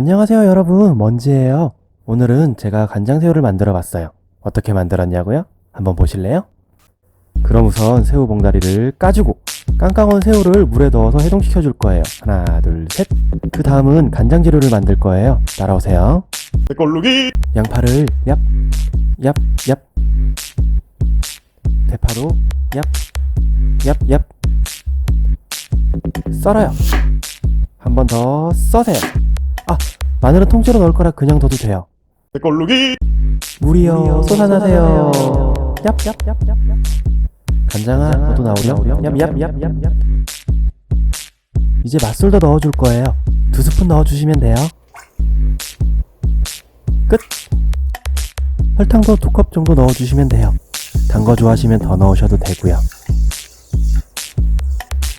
안녕하세요 여러분 먼지예요 오늘은 제가 간장새우를 만들어 봤어요 어떻게 만들었냐고요? 한번 보실래요? 그럼 우선 새우 봉다리를 까주고 깡깡한 새우를 물에 넣어서 해동시켜 줄 거예요 하나 둘셋그 다음은 간장 재료를 만들 거예요 따라오세요 꼴루기 양파를 얍, 얍, 얍. 대파도 얍, 얍, 얍. 썰어요. 한 번 더 써세요. 아, 마늘은 통째로 넣을 거라 그냥 둬도 돼요. 꼴루기 물이요, 쏟아나세요. 얍, 얍, 얍, 얍, 얍. 간장아, 너도 나오렴. 얍, 얍, 얍, 얍, 얍. 이제 맛술도 넣어줄 거예요. 두 스푼 넣어주시면 돼요. 끝. 설탕도 두 컵 정도 넣어주시면 돼요. 단 거 좋아하시면 더 넣으셔도 되고요.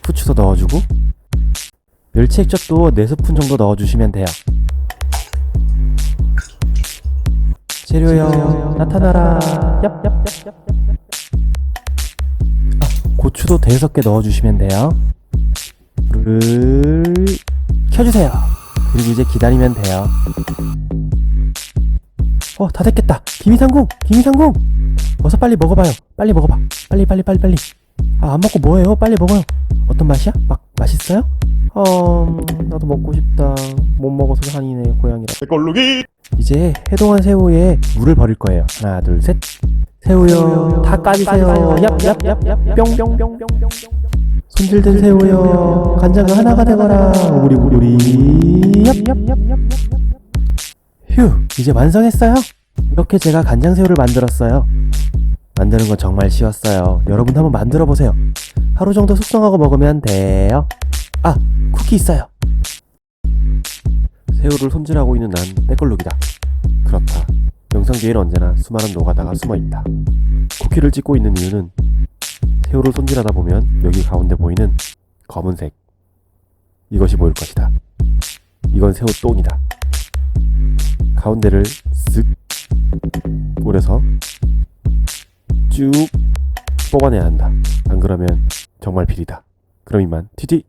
후추도 넣어주고 멸치 액젓도 4스푼 정도 넣어주시면 돼요. 재료요 나타나라 얍, 얍, 얍, 얍, 얍, 얍. 아, 고추도 대여섯 개 넣어주시면 돼요. 불을 켜주세요. 그리고 이제 기다리면 돼요. 어, 다 됐겠다. 김이상궁, 김이상궁. 어서 빨리 먹어봐요. 빨리 먹어봐. 빨리, 빨리, 빨리, 빨리. 아, 안 먹고 뭐해요? 빨리 먹어요. 어떤 맛이야? 막 맛있어요? 어, 나도 먹고 싶다. 못 먹어서 산이네, 고양이라. 꼴루기 이제 해동한 새우에 물을 버릴 거예요. 하나, 둘, 셋. 새우요. 다 까주세요. 얍 얍 얍 얍. 뿅 뿅 뿅 뿅 뿅. 손질된 새우요. 간장가 하나가 되거라. 우리 우리. 얍 얍 얍 얍 얍. 휴, 이제 완성했어요. 이렇게 제가 간장 새우를 만들었어요. 만드는 건 정말 쉬웠어요. 여러분 한번 만들어 보세요. 하루 정도 숙성하고 먹으면 돼요. 아, 쿠키 있어요. 새우를 손질하고 있는 난 때걸룩이다. 그렇다. 영상 뒤에는 언제나 수많은 노가다가 숨어 있다. 쿠키를 찍고 있는 이유는 새우를 손질하다 보면 여기 가운데 보이는 검은색 이것이 보일 것이다. 이건 새우 똥이다. 가운데를 쓱 오려서 쭉 뽑아내야 한다. 안 그러면 정말 비리다. 그럼 이만 튀티